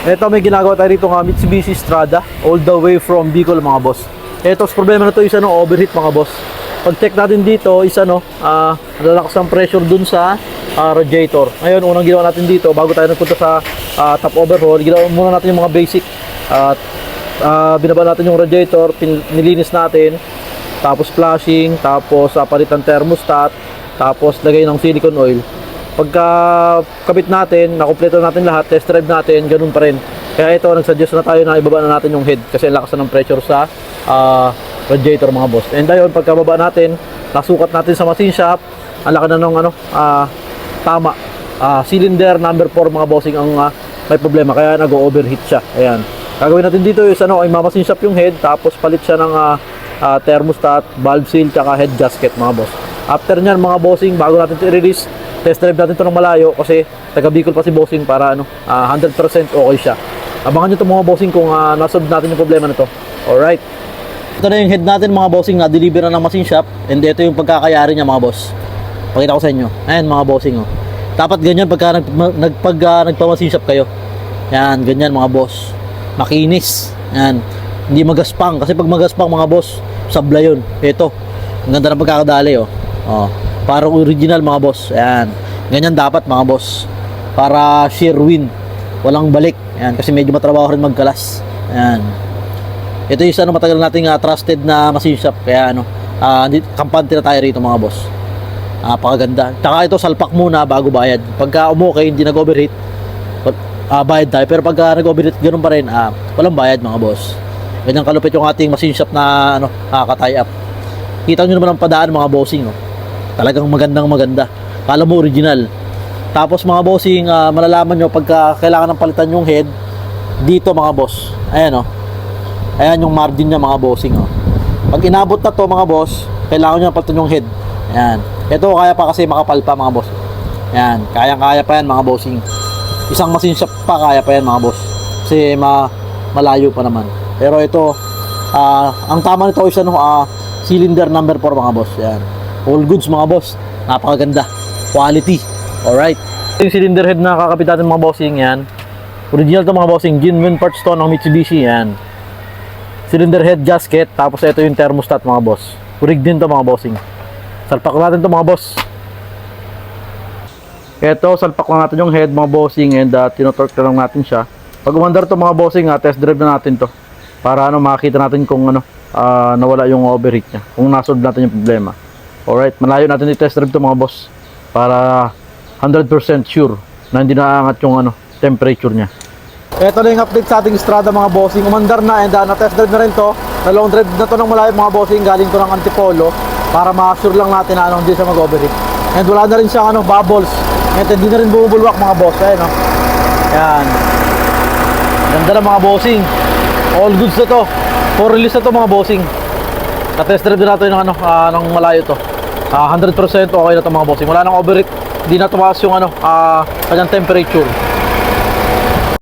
Ito may ginagawa tayo rito nga Mitsubishi Strada all the way from Bicol mga boss. Ito problema na to is ano overheat mga boss. Pag check natin dito is ano ah lalakas ang pressure dun sa ah, radiator. Ngayon unang ginawa natin dito bago tayo nagpunta sa ah, top overhaul, ginawa muna natin yung mga basic at ah, binaba natin yung radiator, nilinis natin, tapos flashing, tapos uh, palitan thermostat, tapos lagay ng silicone oil. Pagka kabit natin, nakumpleto natin lahat, test drive natin, ganun pa rin. Kaya ito, nagsuggest na tayo na ibaba na natin yung head kasi lakas na ng pressure sa ah, radiator mga boss. And ayun, pagka baba natin, nasukat natin sa machine shop, ang laki na ng ano, ah, tama. Ah, cylinder number 4 mga bossing ang ah, may problema kaya nag-overheat siya. Ayan. Gagawin natin dito is ano, ay mamasin shop yung head tapos palit siya ng ah, ah, thermostat, valve seal, tsaka head gasket mga boss. After nyan mga bossing, bago natin i-release, test drive natin ito ng malayo kasi taga Bicol pa si bossing para ano, ah, 100% okay siya. Abangan nyo ito mga bossing kung uh, nasolve natin yung problema nito. Alright. Ito na yung head natin mga bossing na deliver na ng machine shop and ito yung pagkakayari niya mga boss. Pakita ko sa inyo. Ayan mga bossing oh. Dapat ganyan pagka nag, nagpag uh, nagpamasin shop kayo. Yan, ganyan mga boss. Makinis. Yan. Hindi magaspang kasi pag magaspang mga boss, sabla yun. Ito. Ang ganda ng pagkakadali oh. Oh, parang original mga boss. Yan. Ganyan dapat mga boss. Para sheer win. Walang balik. Yan kasi medyo matrabaho rin magkalas. Yan. Ito yung isa ano, matagal nating ah, trusted na machine shop. Kaya ano, uh, kampante na tayo rito mga boss. Napakaganda. Tsaka ito salpak muna bago bayad. Pagka umukay, hindi nag-overheat, ah bayad tayo. Pero pagka nag-overheat, ganun pa rin, ah, walang bayad mga boss. Ganyan kalupit yung ating machine shop na ano, nakaka-tie up. Kita nyo naman ang padaan mga bossing. Oh. Talagang magandang maganda. Kala mo original. Tapos mga bossing, ah, malalaman nyo pagka kailangan ng palitan yung head, dito mga boss. Ayan oh. Ayan yung margin niya mga bossing oh. Pag inabot na to mga boss, kailangan nyo palitan yung head. Ayan. Ito kaya pa kasi makapal pa mga boss. Ayan. Kaya-kaya pa yan mga bossing. Isang machine shop pa kaya pa yan mga boss. Kasi ma malayo pa naman. Pero ito, ah, ang tama nito is ano, ah, cylinder number 4 mga boss. Ayan. All goods mga boss. Napakaganda. Quality. Alright. Yung cylinder head na kakapit natin mga bossing yan. Original to mga bossing. Genuine parts to ng Mitsubishi yan. Cylinder head gasket. Tapos ito yung thermostat mga boss. Rig din to mga bossing. Salpak natin to mga boss. Ito, salpak lang natin yung head mga bossing and uh, tinotorque na lang natin siya. Pag umandar to mga bossing, uh, test drive na natin to. Para ano, makita natin kung ano, ah, nawala yung overheat niya. Kung nasolve natin yung problema. Alright, malayo natin i-test drive to mga boss. Para 100% sure na hindi naangat yung ano, temperature niya. Ito na yung update sa ating Strada mga bossing. Umandar na and uh, na-test drive na rin to. Na long drive na to ng malayo mga bossing. Galing to ng Antipolo. Para ma-assure lang natin na ano, hindi siya mag-overheat. And wala na rin siyang ano, bubbles. And hindi na rin bumubulwak mga boss. Ayan, no? Yan. Ganda na mga bossing. All goods na to. For release na to mga bossing. Na-test drive na natin ng, ano, ah, ng malayo to. Ah, 100% okay na to mga bossing. Wala nang overheat. Hindi na yung ano, ah, kanyang temperature.